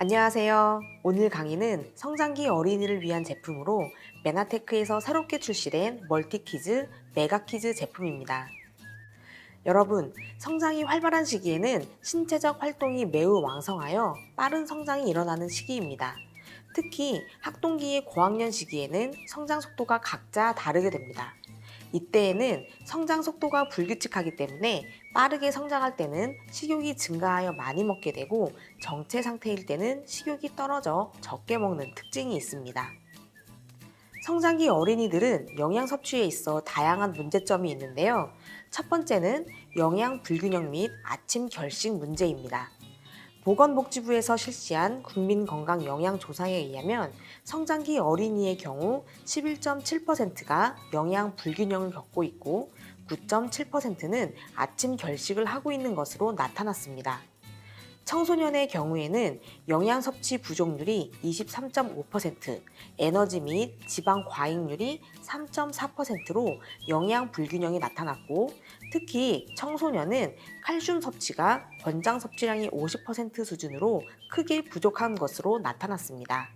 안녕하세요. 오늘 강의는 성장기 어린이를 위한 제품으로 메나테크에서 새롭게 출시된 멀티키즈 메가키즈 제품입니다. 여러분, 성장이 활발한 시기에는 신체적 활동이 매우 왕성하여 빠른 성장이 일어나는 시기입니다. 특히 학동기의 고학년 시기에는 성장 속도가 각자 다르게 됩니다. 이때에는 성장 속도가 불규칙하기 때문에 빠르게 성장할 때는 식욕이 증가하여 많이 먹게 되고 정체 상태일 때는 식욕이 떨어져 적게 먹는 특징이 있습니다. 성장기 어린이들은 영양 섭취에 있어 다양한 문제점이 있는데요. 첫 번째는 영양 불균형 및 아침 결식 문제입니다. 보건복지부에서 실시한 국민건강영양조사에 의하면 성장기 어린이의 경우 11.7%가 영양 불균형을 겪고 있고 9.7%는 아침 결식을 하고 있는 것으로 나타났습니다. 청소년의 경우에는 영양 섭취 부족률이 23.5%, 에너지 및 지방 과잉률이 3.4%로 영양 불균형이 나타났고 특히 청소년은 칼슘 섭취가 권장 섭취량이 50% 수준으로 크게 부족한 것으로 나타났습니다.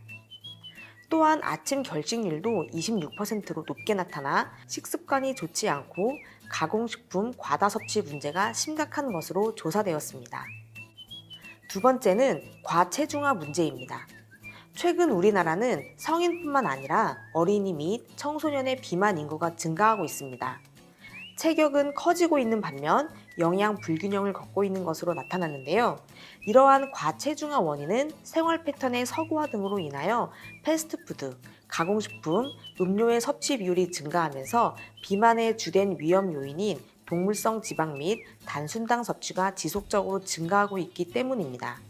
또한 아침 결식률도 26%로 높게 나타나 식습관이 좋지 않고 가공식품 과다 섭취 문제가 심각한 것으로 조사되었습니다. 두 번째는 과체중화 문제입니다. 최근 우리나라는 성인뿐만 아니라 어린이 및 청소년의 비만 인구가 증가하고 있습니다. 체격은 커지고 있는 반면 영양 불균형을 겪고 있는 것으로 나타났는데요. 이러한 과체중화 원인은 생활 패턴의 서구화 등으로 인하여 패스트푸드, 가공식품, 음료의 섭취 비율이 증가하면서 비만의 주된 위험 요인인 동물성 지방 및 단순당 섭취가 지속적으로 증가하고 있기 때문입니다.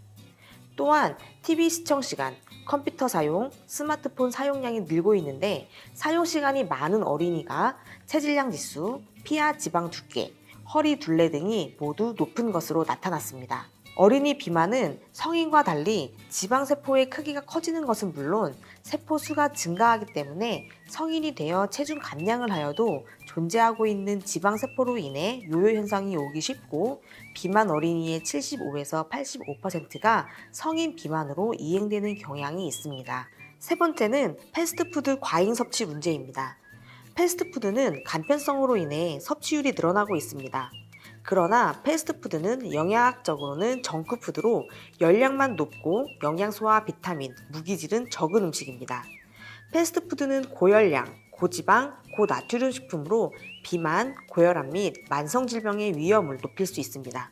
또한 TV 시청 시간, 컴퓨터 사용, 스마트폰 사용량이 늘고 있는데 사용 시간이 많은 어린이가 체질량 지수, 피하 지방 두께, 허리 둘레 등이 모두 높은 것으로 나타났습니다. 어린이 비만은 성인과 달리 지방세포의 크기가 커지는 것은 물론 세포 수가 증가하기 때문에 성인이 되어 체중 감량을 하여도 존재하고 있는 지방세포로 인해 요요 현상이 오기 쉽고 비만 어린이의 75에서 85%가 성인 비만으로 이행되는 경향이 있습니다. 세 번째는 패스트푸드 과잉 섭취 문제입니다. 패스트푸드는 간편성으로 인해 섭취율이 늘어나고 있습니다. 그러나 패스트푸드는 영양학적으로는 정크푸드로 열량만 높고 영양소와 비타민, 무기질은 적은 음식입니다. 패스트푸드는 고열량, 고지방, 고나트륨 식품으로 비만, 고혈압 및 만성질병의 위험을 높일 수 있습니다.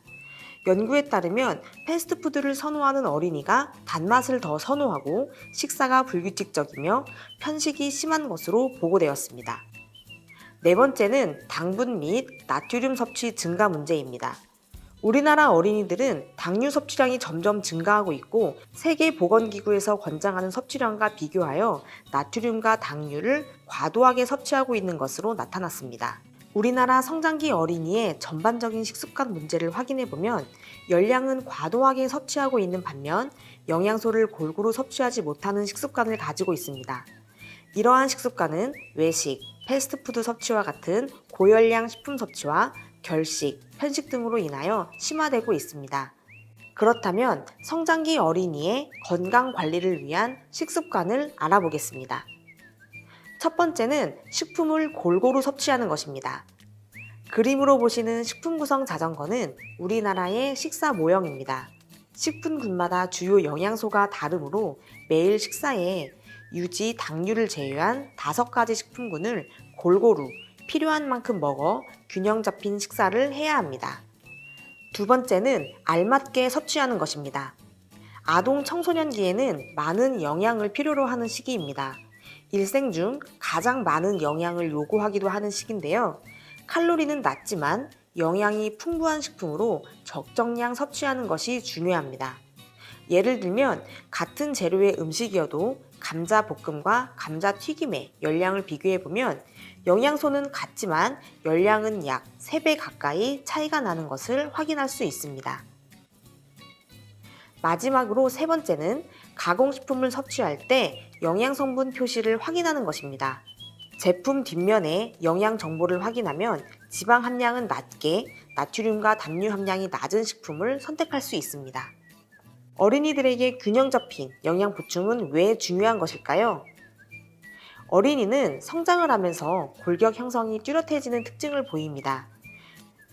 연구에 따르면 패스트푸드를 선호하는 어린이가 단맛을 더 선호하고 식사가 불규칙적이며 편식이 심한 것으로 보고되었습니다. 네 번째는 당분 및 나트륨 섭취 증가 문제입니다. 우리나라 어린이들은 당류 섭취량이 점점 증가하고 있고 세계보건기구에서 권장하는 섭취량과 비교하여 나트륨과 당류를 과도하게 섭취하고 있는 것으로 나타났습니다. 우리나라 성장기 어린이의 전반적인 식습관 문제를 확인해 보면 열량은 과도하게 섭취하고 있는 반면 영양소를 골고루 섭취하지 못하는 식습관을 가지고 있습니다. 이러한 식습관은 외식, 패스트푸드 섭취와 같은 고열량 식품 섭취와 결식, 편식 등으로 인하여 심화되고 있습니다. 그렇다면 성장기 어린이의 건강 관리를 위한 식습관을 알아보겠습니다. 첫 번째는 식품을 골고루 섭취하는 것입니다. 그림으로 보시는 식품 구성 자전거는 우리나라의 식사 모형입니다. 식품군마다 주요 영양소가 다르므로 매일 식사에 유지, 당류를 제외한 다섯 가지 식품군을 골고루 필요한 만큼 먹어 균형 잡힌 식사를 해야 합니다. 두 번째는 알맞게 섭취하는 것입니다. 아동 청소년기에는 많은 영양을 필요로 하는 시기입니다. 일생 중 가장 많은 영양을 요구하기도 하는 시기인데요. 칼로리는 낮지만 영양이 풍부한 식품으로 적정량 섭취하는 것이 중요합니다. 예를 들면 같은 재료의 음식이어도 감자 볶음과 감자 튀김의 열량을 비교해 보면 영양소는 같지만 열량은 약 3배 가까이 차이가 나는 것을 확인할 수 있습니다. 마지막으로 세 번째는 가공식품을 섭취할 때 영양성분 표시를 확인하는 것입니다. 제품 뒷면에 영양 정보를 확인하면 지방 함량은 낮게 나트륨과 담류 함량이 낮은 식품을 선택할 수 있습니다. 어린이들에게 균형 잡힌 영양 보충은 왜 중요한 것일까요? 어린이는 성장을 하면서 골격 형성이 뚜렷해지는 특징을 보입니다.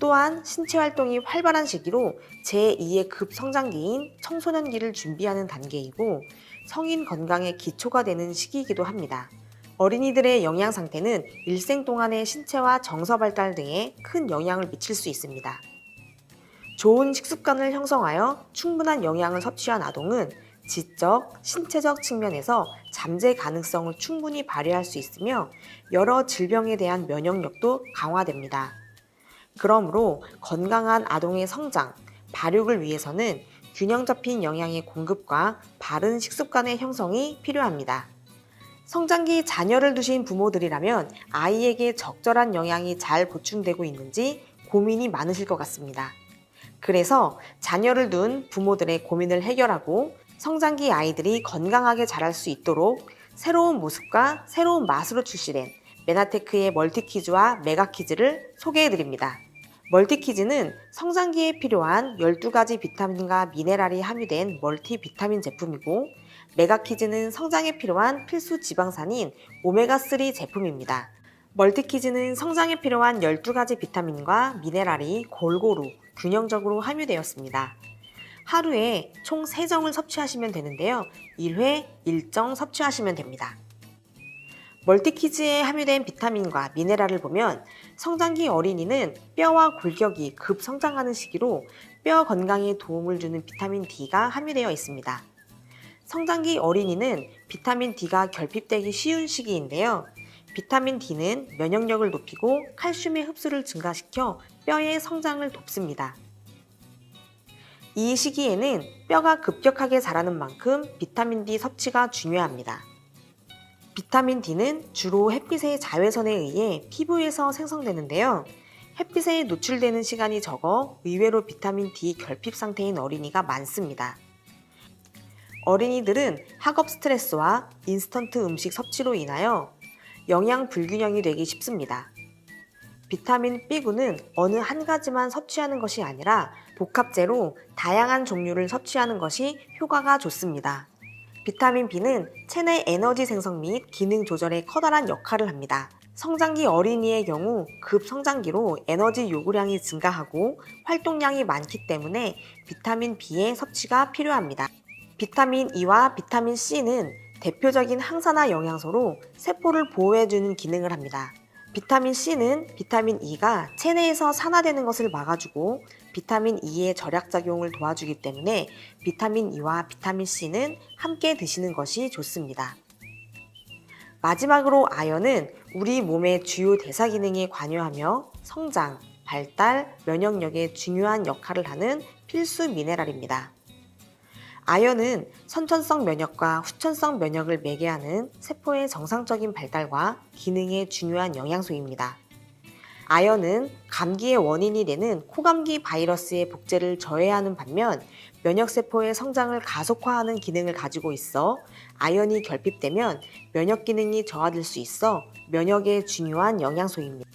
또한 신체 활동이 활발한 시기로 제2의 급성장기인 청소년기를 준비하는 단계이고 성인 건강의 기초가 되는 시기이기도 합니다. 어린이들의 영양 상태는 일생 동안의 신체와 정서 발달 등에 큰 영향을 미칠 수 있습니다. 좋은 식습관을 형성하여 충분한 영양을 섭취한 아동은 지적, 신체적 측면에서 잠재 가능성을 충분히 발휘할 수 있으며 여러 질병에 대한 면역력도 강화됩니다. 그러므로 건강한 아동의 성장, 발육을 위해서는 균형 잡힌 영양의 공급과 바른 식습관의 형성이 필요합니다. 성장기 자녀를 두신 부모들이라면 아이에게 적절한 영양이 잘 보충되고 있는지 고민이 많으실 것 같습니다. 그래서 자녀를 둔 부모들의 고민을 해결하고 성장기 아이들이 건강하게 자랄 수 있도록 새로운 모습과 새로운 맛으로 출시된 메나테크의 멀티키즈와 메가키즈를 소개해 드립니다. 멀티키즈는 성장기에 필요한 12가지 비타민과 미네랄이 함유된 멀티 비타민 제품이고 메가키즈는 성장에 필요한 필수 지방산인 오메가3 제품입니다. 멀티키즈는 성장에 필요한 12가지 비타민과 미네랄이 골고루 균형적으로 함유되었습니다. 하루에 총 3정을 섭취하시면 되는데요. 1회 1정 섭취하시면 됩니다. 멀티키즈에 함유된 비타민과 미네랄을 보면 성장기 어린이는 뼈와 골격이 급 성장하는 시기로 뼈 건강에 도움을 주는 비타민 D가 함유되어 있습니다. 성장기 어린이는 비타민 D가 결핍되기 쉬운 시기인데요. 비타민 D는 면역력을 높이고 칼슘의 흡수를 증가시켜 뼈의 성장을 돕습니다. 이 시기에는 뼈가 급격하게 자라는 만큼 비타민 D 섭취가 중요합니다. 비타민 D는 주로 햇빛의 자외선에 의해 피부에서 생성되는데요. 햇빛에 노출되는 시간이 적어 의외로 비타민 D 결핍 상태인 어린이가 많습니다. 어린이들은 학업 스트레스와 인스턴트 음식 섭취로 인하여 영양 불균형이 되기 쉽습니다. 비타민 B군은 어느 한 가지만 섭취하는 것이 아니라 복합제로 다양한 종류를 섭취하는 것이 효과가 좋습니다. 비타민 B는 체내 에너지 생성 및 기능 조절에 커다란 역할을 합니다. 성장기 어린이의 경우 급성장기로 에너지 요구량이 증가하고 활동량이 많기 때문에 비타민 B의 섭취가 필요합니다. 비타민 E와 비타민 C는 대표적인 항산화 영양소로 세포를 보호해주는 기능을 합니다. 비타민 C는 비타민 E가 체내에서 산화되는 것을 막아주고 비타민 E의 절약작용을 도와주기 때문에 비타민 E와 비타민 C는 함께 드시는 것이 좋습니다. 마지막으로 아연은 우리 몸의 주요 대사 기능에 관여하며 성장, 발달, 면역력에 중요한 역할을 하는 필수 미네랄입니다. 아연은 선천성 면역과 후천성 면역을 매개하는 세포의 정상적인 발달과 기능에 중요한 영양소입니다. 아연은 감기의 원인이 되는 코감기 바이러스의 복제를 저해하는 반면 면역세포의 성장을 가속화하는 기능을 가지고 있어 아연이 결핍되면 면역 기능이 저하될 수 있어 면역에 중요한 영양소입니다.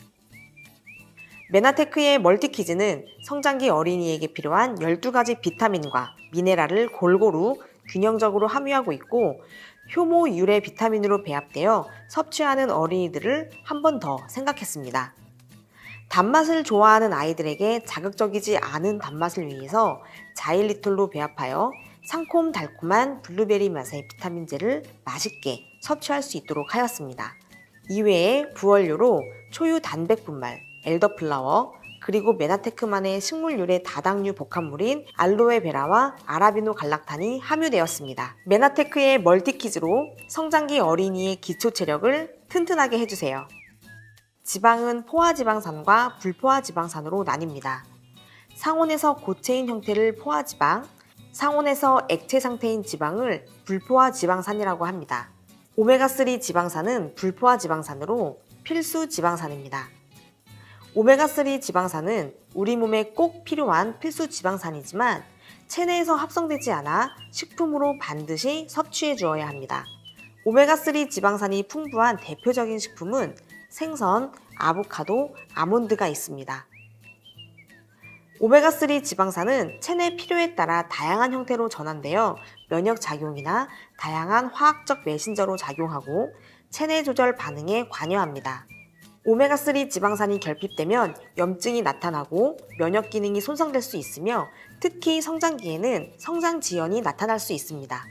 메나테크의 멀티키즈는 성장기 어린이에게 필요한 12가지 비타민과 미네랄을 골고루 균형적으로 함유하고 있고 효모 유래 비타민으로 배합되어 섭취하는 어린이들을 한 번 더 생각했습니다. 단맛을 좋아하는 아이들에게 자극적이지 않은 단맛을 위해서 자일리톨로 배합하여 상콤 달콤한 블루베리 맛의 비타민제를 맛있게 섭취할 수 있도록 하였습니다. 이외에 부원료로 초유 단백 분말, 엘더플라워, 그리고 메나테크만의 식물 유래 다당류 복합물인 알로에베라와 아라비노 갈락탄이 함유되었습니다. 메나테크의 멀티키즈로 성장기 어린이의 기초 체력을 튼튼하게 해주세요. 지방은 포화지방산과 불포화지방산으로 나뉩니다. 상온에서 고체인 형태를 포화지방, 상온에서 액체 상태인 지방을 불포화 지방산이라고 합니다. 오메가3 지방산은 불포화 지방산으로 필수 지방산입니다. 오메가3 지방산은 우리 몸에 꼭 필요한 필수 지방산이지만 체내에서 합성되지 않아 식품으로 반드시 섭취해 주어야 합니다. 오메가3 지방산이 풍부한 대표적인 식품은 생선, 아보카도, 아몬드가 있습니다. 오메가3 지방산은 체내 필요에 따라 다양한 형태로 전환되어 면역 작용이나 다양한 화학적 메신저로 작용하고 체내 조절 반응에 관여합니다. 오메가3 지방산이 결핍되면 염증이 나타나고 면역 기능이 손상될 수 있으며 특히 성장기에는 성장 지연이 나타날 수 있습니다.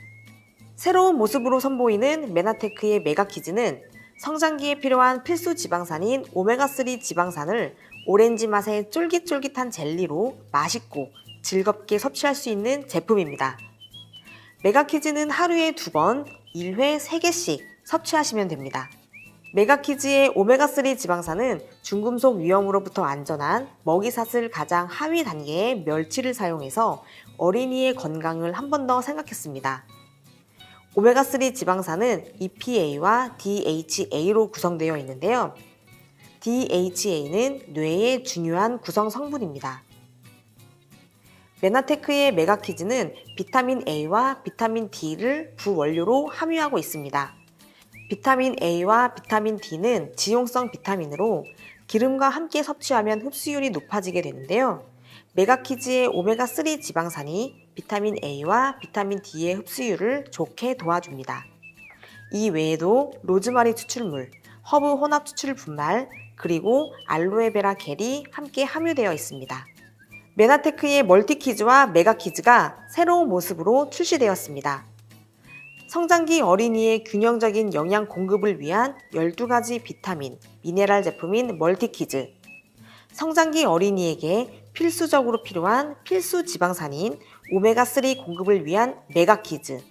새로운 모습으로 선보이는 메나테크의 메가키즈는 성장기에 필요한 필수 지방산인 오메가3 지방산을 오렌지 맛의 쫄깃쫄깃한 젤리로 맛있고 즐겁게 섭취할 수 있는 제품입니다. 메가키즈는 하루에 두 번, 1회 3개씩 섭취하시면 됩니다. 메가키즈의 오메가3 지방산은 중금속 위험으로부터 안전한 먹이사슬 가장 하위 단계의 멸치를 사용해서 어린이의 건강을 한 번 더 생각했습니다. 오메가3 지방산은 EPA와 DHA로 구성되어 있는데요. DHA는 뇌의 중요한 구성 성분입니다. 메나테크의 메가키즈는 비타민 A와 비타민 D를 부원료로 함유하고 있습니다. 비타민 A와 비타민 D는 지용성 비타민으로 기름과 함께 섭취하면 흡수율이 높아지게 되는데요. 메가키즈의 오메가3 지방산이 비타민 A와 비타민 D의 흡수율을 좋게 도와줍니다. 이 외에도 로즈마리 추출물, 허브 혼합 추출 분말, 그리고 알로에베라 겔이 함께 함유되어 있습니다. 메나테크의 멀티키즈와 메가키즈가 새로운 모습으로 출시되었습니다. 성장기 어린이의 균형적인 영양 공급을 위한 12가지 비타민, 미네랄 제품인 멀티키즈. 성장기 어린이에게 필수적으로 필요한 필수 지방산인 오메가3 공급을 위한 메가키즈.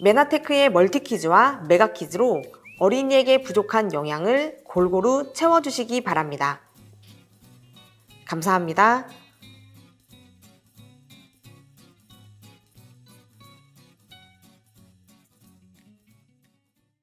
메나테크의 멀티키즈와 메가키즈로 어린이에게 부족한 영양을 골고루 채워주시기 바랍니다. 감사합니다.